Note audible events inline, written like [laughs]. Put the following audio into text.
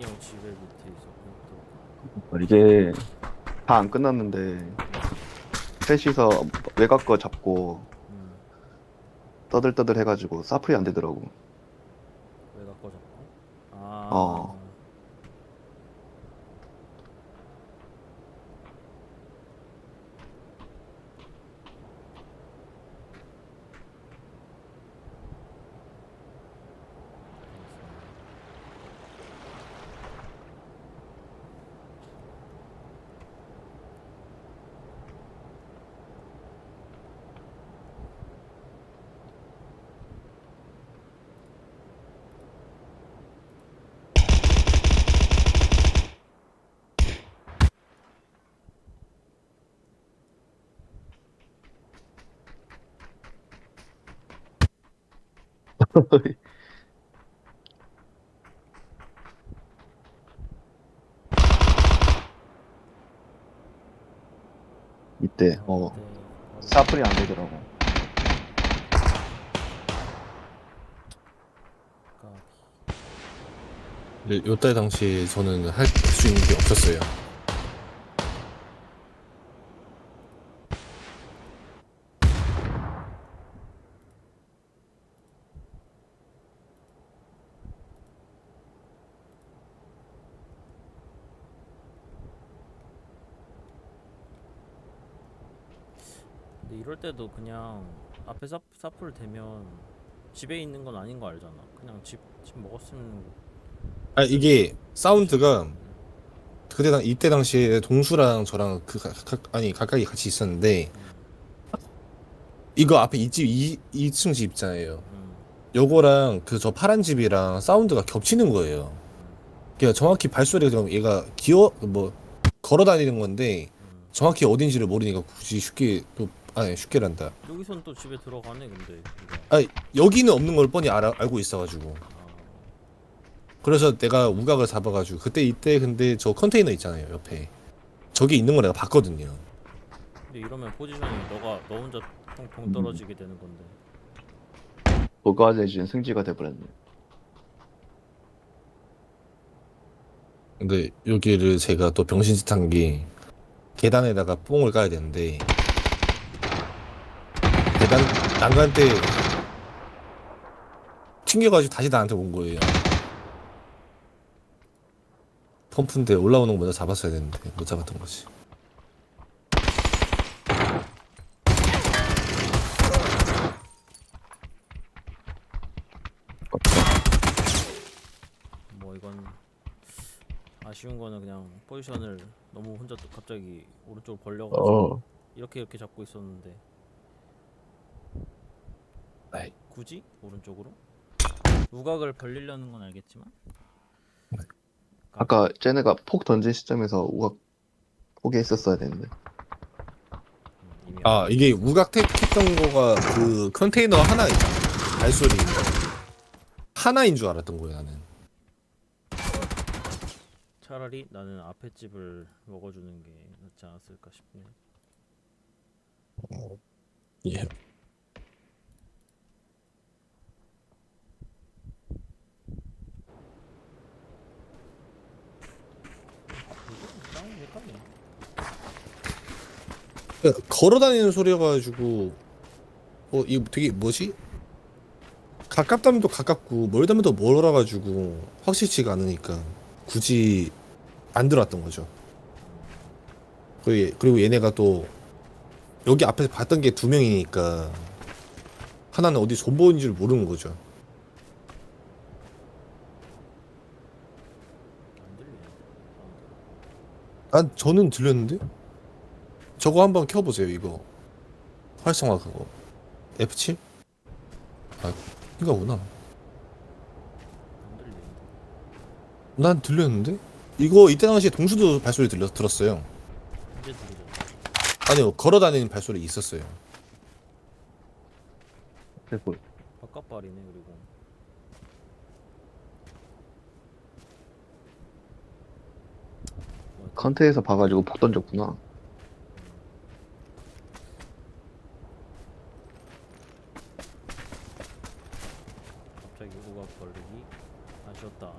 형 집에 밑에 또 이게 다 안 끝났는데 셋이서 외곽 거 잡고 음, 떠들떠들 해가지고 사플이 안 되더라고. 왜 갖고 잡고? 아 어. [laughs] 이때 어 네, 사플이 안 되더라고. 요때 당시에 저는 할 수 있는 게 없었어요. 이럴 때도 그냥 앞에 사, 사풀 대면 집에 있는 건 아닌 거 알잖아 그냥 집, 집 먹었으면 아 이게 사운드가 그때 당 이때 당시에 동수랑 저랑 그 가, 가, 아니 각각이 같이 있었는데 이거 앞에 이집 2 2층 집 있잖아요. 음, 요거랑 그 저 파란 집이랑 사운드가 겹치는 거예요. 그러니까 정확히 발소리가 지금 얘가 기어 뭐 걸어 다니는 건데 음. 정확히 어딘지를 모르니까 굳이 쉽게 또 아니 쉽게 란다. 여기선 또 집에 들어가네 근데 이거 아 여기는 없는 걸 뻔히 알아, 알고 있어가지고 아, 그래서 내가 우각을 잡아가지고 그때 이때 근데 저 컨테이너 있잖아요 옆에 저기 있는 거 내가 봤거든요. 근데 이러면 포지션이 너가 너 혼자 통 떨어지게 되는 건데 도가 대신 승지가 돼버렸네. 근데 여기를 제가 또 병신짓 한 게 계단에다가 뽕을 까야 되는데 계단 난간 때 튕겨가지고 다시 나한테 온 거예요. 펌프인데 올라오는 거 먼저 잡았어야 되는데 못 잡았던 거지. 뭐 이건 아쉬운 거는 그냥 포지션을 너무 혼자 또 갑자기 오른쪽으로 벌려가지고 어 이렇게 이렇게 잡고 있었는데 아이. 굳이 오른쪽으로 우각을 벌리려는 건 알겠지만 아까 쟤네가 폭 던진 시점에서 우각 포기했었어야 되는데. 음, 이미 아 이게 우각 택했던 거가 그 컨테이너 하나 발소리 하나인 줄 알았던 거예요 나는. 차라리 나는 앞에 집을 먹어주는 게 낫지 않았을까 싶네. 예. 그러니까 걸어다니는 소리여가지고 어 이거 되게 뭐지? 가깝다면 또 가깝고 멀다면 또 멀어가지고 확실치가 않으니까 굳이 안 들어왔던 거죠. 그리고, 얘네가 또 여기 앞에서 봤던 게 두 명이니까 하나는 어디 존버인 줄 모르는 거죠. 안 들리네. 아 저는 들렸는데? 저거 한번 켜보세요 이거 활성화 그거 F7? 아 이거 구나 안 들리는데. 난 들렸는데? 이거 이때 당시에 동수도 발소리 들려, 들었어요 들리죠. 아니요 걸어다니는 발소리 있었어요 그리고 바깥발이네 그리고. 뭐, 컨테에서 봐가지고 폭 던졌구나. 갑자기 우각 벌리기 아쉬웠다.